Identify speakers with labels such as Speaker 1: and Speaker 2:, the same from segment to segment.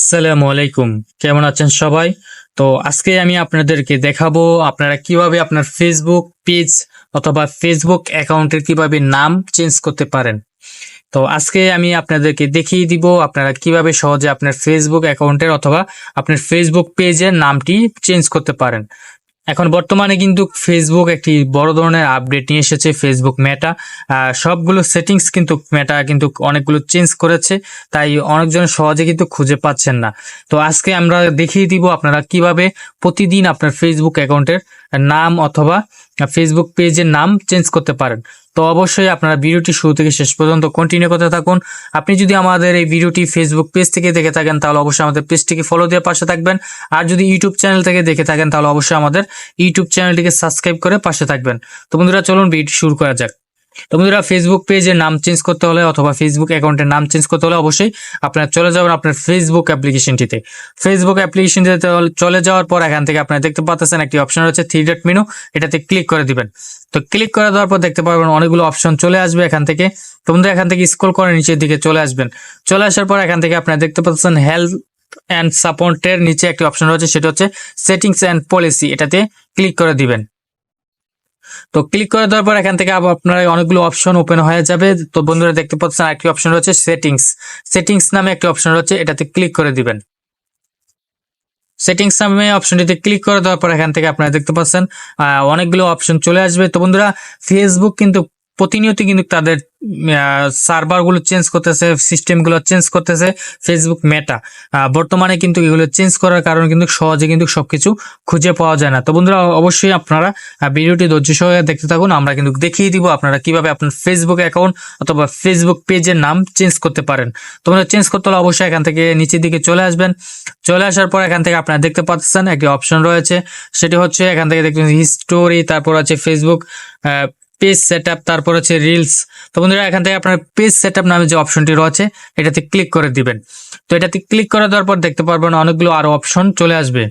Speaker 1: আসসালামু আলাইকুম। কেমন আছেন সবাই? তো আজকে আমি আপনাদেরকে দেখাবো আপনারা কীভাবে আপনার ফেসবুক পেজ অথবা ফেসবুক অ্যাকাউন্টের কীভাবে নাম চেঞ্জ করতে পারেন। তো আজকে আমি আপনাদেরকে দেখিয়ে দিব আপনারা কীভাবে সহজে আপনার ফেসবুক অ্যাকাউন্টের অথবা আপনার ফেসবুক পেজের নামটি চেঞ্জ করতে পারেন। এখন বর্তমানে কিন্তু ফেসবুক একটি বড় ধরনের আপডেট নিয়ে এসেছে ফেসবুক মেটা সবগুলো সেটিংস কিন্তু মেটা কিন্তু অনেকগুলো চেঞ্জ করেছে, তাই অনেকজন সহজে কিন্তু খুঁজে পাচ্ছেন না। তো আজকে আমরা দেখিয়ে দিব আপনারা কীভাবে প্রতিদিন আপনার ফেসবুক অ্যাকাউন্টের নাম অথবা ফেসবুক পেজের নাম চেঞ্জ করতে পারেন। তো অবশ্যই আপনারা ভিডিওটি শুরু থেকে শেষ পর্যন্ত কন্টিনিউ করতে থাকুন। আপনি যদি আমাদের এই ভিডিওটি ফেসবুক পেজ থেকে দেখে থাকেন, তাহলে অবশ্যই আমাদের পেজটিকে ফলো দিয়ে পাশে থাকবেন। আর যদি ইউটিউব চ্যানেল থেকে দেখে থাকেন, তাহলে অবশ্যই আমাদের ইউটিউব চ্যানেলটিকে সাবস্ক্রাইব করে পাশে থাকবেন। তো বন্ধুরা, চলুন ভিডিওটি শুরু করা যাক। তো বন্ধুরা ফেসবুক পেজের নাম চেঞ্জ করতে হলে অথবা ফেসবুক অ্যাকাউন্টের নাম চেঞ্জ করতে হলে অবশ্যই আপনারা চলে যাবেন আপনার ফেসবুক অ্যাপ্লিকেশনটিতে ফেসবুক অ্যাপ্লিকেশনটিতে চলে যাওয়ার পর এখান থেকে আপনারা দেখতে পাচ্ছেন একটি অপশন রয়েছে থ্রি ডট মেনু এটাতে ক্লিক করে দিবেন। তো ক্লিক করে দেওয়ার পর দেখতে পারবেন অনেকগুলো অপশন চলে আসবে এখান থেকে। তো বন্ধুরা, এখান থেকে স্ক্রল করে নিচের দিকে চলে আসবেন। চলে আসার পর এখান থেকে আপনারা দেখতে পাচ্ছেন হেলথ অ্যান্ড সাপোর্টের নিচে একটি অপশন রয়েছে, সেটা হচ্ছে সেটিংস অ্যান্ড পলিসি এটাতে ক্লিক করে দিবেন। তো ক্লিক করে দেওয়ার পর এখান থেকে আপনার অনেকগুলো অপশন ওপেন হয়ে যাবে। তো বন্ধুরা দেখতে পাচ্ছেন আরেকটি অপশন রয়েছে সেটিংস সেটিংস নামে একটি অপশন রয়েছে, এটাতে ক্লিক করে দিবেন। সেটিংস নামে অপশনটিতে ক্লিক করে দেওয়ার পর এখান থেকে আপনারা দেখতে পাচ্ছেন অনেকগুলো অপশন চলে আসবে। তো বন্ধুরা ফেসবুক কিন্তু প্রতিনিয়ত কিন্তু তাদের সার্ভারগুলো চেঞ্জ করতেছে সিস্টেমগুলো চেঞ্জ করতেছে ফেসবুক মেটা বর্তমানে কিন্তু এগুলো চেঞ্জ করার কারণে কিন্তু সহজে কিন্তু সবকিছু খুঁজে পাওয়া যায় না। তো বন্ধুরা, অবশ্যই আপনারা ভিডিওটি ধৈর্য সহকারে দেখতে থাকুন। আমরা কিন্তু দেখিয়ে দিব আপনারা কীভাবে আপনার ফেসবুক অ্যাকাউন্ট অথবা ফেসবুক পেজের নাম চেঞ্জ করতে পারেন। তোমরা চেঞ্জ করতে হলে অবশ্যই এখান থেকে নিচের দিকে চলে আসবেন। চলে আসার পর এখান থেকে আপনারা দেখতে পাচ্ছেন একটি অপশন রয়েছে। সেটি হচ্ছে এখান থেকে দেখবেন হিস্টোরি তারপর আছে ফেসবুক পেজ সেট তারপর হচ্ছে রিলস তো বন্ধুরা, এখান থেকে আপনার পেজ সেট নামে যে অপশনটি রয়েছে, এটাতে ক্লিক করে দিবেন। তো এটাতে ক্লিক করে দেওয়ার পর দেখতে পারবেন অনেকগুলো আরও অপশন চলে আসবে।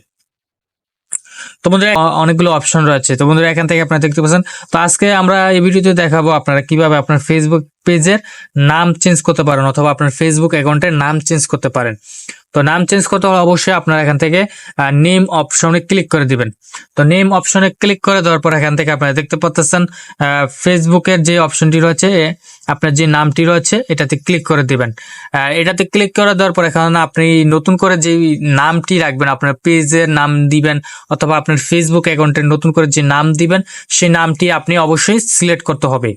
Speaker 1: তো বন্ধুরা অনেকগুলো অপশন রয়েছে। তো বন্ধুরা, এখান থেকে আপনারা দেখতে পাচ্ছেন। তো আজকে আমরা এই ভিডিওতে দেখাবো আপনারা কীভাবে আপনার ফেসবুক পেজের নাম চেঞ্জ করতে পারেন অথবা আপনার ফেসবুক অ্যাকাউন্টের নাম চেঞ্জ করতে পারেন। তো নাম চেঞ্জ করতে হলে অবশ্যই আপনারা এখান থেকে নেম অপশনে ক্লিক করে দিবেন। তো নেম অপশনে ক্লিক করে দেওয়ার পর এখান থেকে আপনারা দেখতে পাচ্ছেন ফেসবুকের যে অপশনটি রয়েছে আপনার যে নামটি রয়েছে, এটাতে ক্লিক করে দিবেন। এটাতে ক্লিক করে দেওয়ার পর এখানে আপনি নতুন করে যে নামটি রাখবেন, আপনার পেজের নাম দিবেন অথবা আপনার ফেসবুক অ্যাকাউন্টের নতুন করে যে নাম দিবেন, সেই নামটি আপনি অবশ্যই সিলেক্ট করতে হবে।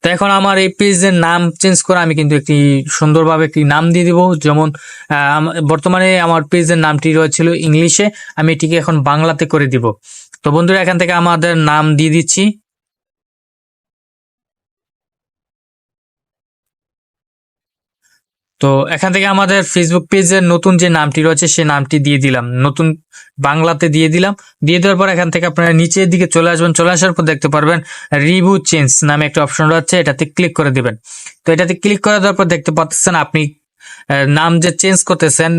Speaker 1: তো এখন আমার এই পেজের নাম চেঞ্জ করে আমি কিন্তু একটি সুন্দরভাবে একটি নাম দিয়ে দিব। যেমন বর্তমানে আমার পেজের নামটি রয়েছিল ইংলিশে, আমি এটিকে এখন বাংলাতে করে দিব। তো বন্ধুরা, এখান থেকে আমাদের নাম দিয়ে দিচ্ছি। তো এখান থেকে আমাদের ফেসবুক পেজের নতুন যে নামটি রয়েছে, সে নামটি দিয়ে দিলাম। নতুন বাংলাতে দিয়ে দিলাম। দিয়ে দেওয়ার পর এখান থেকে আপনারা নিচের দিকে চলে আসবেন। চলে আসার পর দেখতে পারবেন রিভু চেঞ্জ নামে একটা অপশন রয়েছে। এটাতে ক্লিক করে দিবেন। তো এটাতে ক্লিক করে দেওয়ার পর দেখতে পাচ্ছেন আপনি নাম যে চেঞ্জ করতেছেন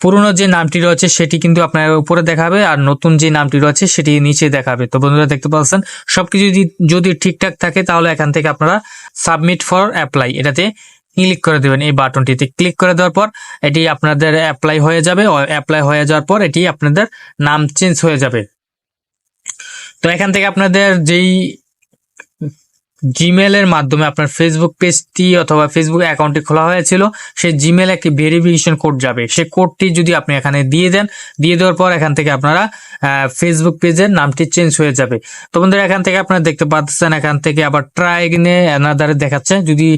Speaker 1: পুরনো যে নামটি রয়েছে সেটি কিন্তু আপনার উপরে দেখাবে আর নতুন যে নামটি রয়েছে সেটি নিচে দেখাবে। তো বন্ধুরা দেখতে পাচ্ছেন, সবকিছু যদি যদি ঠিকঠাক থাকে তাহলে এখান থেকে আপনারা সাবমিট ফর অ্যাপ্লাই এটাতে ক্লিক করে দেবেন এই বাটনটিতে। ক্লিক করে দেওয়ার পর এটি আপনাদের অ্যাপ্লাই হয়ে যাবে অ্যাপ্লাই হয়ে যাওয়ার পর এটি আপনাদের নাম চেঞ্জ হয়ে যাবে। তো এখান থেকে আপনাদের যেই জিমেল এর মাধ্যমে আপনার ফেসবুক পেজটি অথবা ফেসবুক অ্যাকাউন্টটি খোলা হয়েছিল, সেই জিমেল একটি ভেরিফিকেশন কোড যাবে। সেই কোডটি যদি আপনি এখানে দিয়ে দেন, দিয়ে দেওয়ার পর এখান থেকে আপনারা ফেসবুক পেজের নামটি চেঞ্জ হয়ে যাবে। তো বন্ধুরা, এখান থেকে আপনারা দেখতে পাচ্ছেন, এখান থেকে আবার ট্রাই এগিনে অ্যানাদারে দেখাচ্ছে। যদি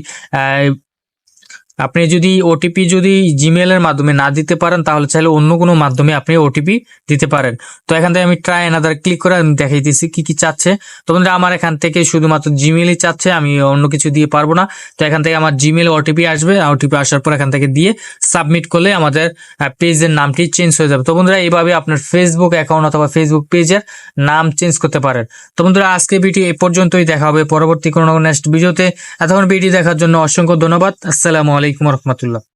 Speaker 1: আপনি যদি ওটিপি যদি জিমেল এর মাধ্যমে না দিতে পারেন, তাহলে চাইলে অন্য কোনো মাধ্যমে আপনি ওটিপি দিতে পারেন। তো এখান থেকে আমি ট্রাই অ্যানাদার ক্লিক করে আমি দেখাই দিচ্ছি কি কি চাচ্ছে। তো বন্ধুরা, আমার এখান থেকে শুধুমাত্র জিমেলই চাচ্ছে, আমি অন্য কিছু দিয়ে পারব না। তো এখান থেকে আমার জিমেল ওটিপি আসবে ওটিপি আসার পর এখান থেকে দিয়ে সাবমিট করলে আমাদের পেজের নামটি চেঞ্জ হয়ে যাবে। তো বন্ধুরা, এইভাবে আপনার ফেসবুক অ্যাকাউন্ট অথবা ফেসবুক পেজের নাম চেঞ্জ করতে পারেন। তো বন্ধুরা আজকে ভিডিও এ পর্যন্তই। দেখা হবে পরবর্তী কোনো নেক্সট ভিডিওতে এতক্ষণ ভিডিও দেখার জন্য অসংখ্য ধন্যবাদ। আসসালামু আলাইকুম রহমতুল্লাহ।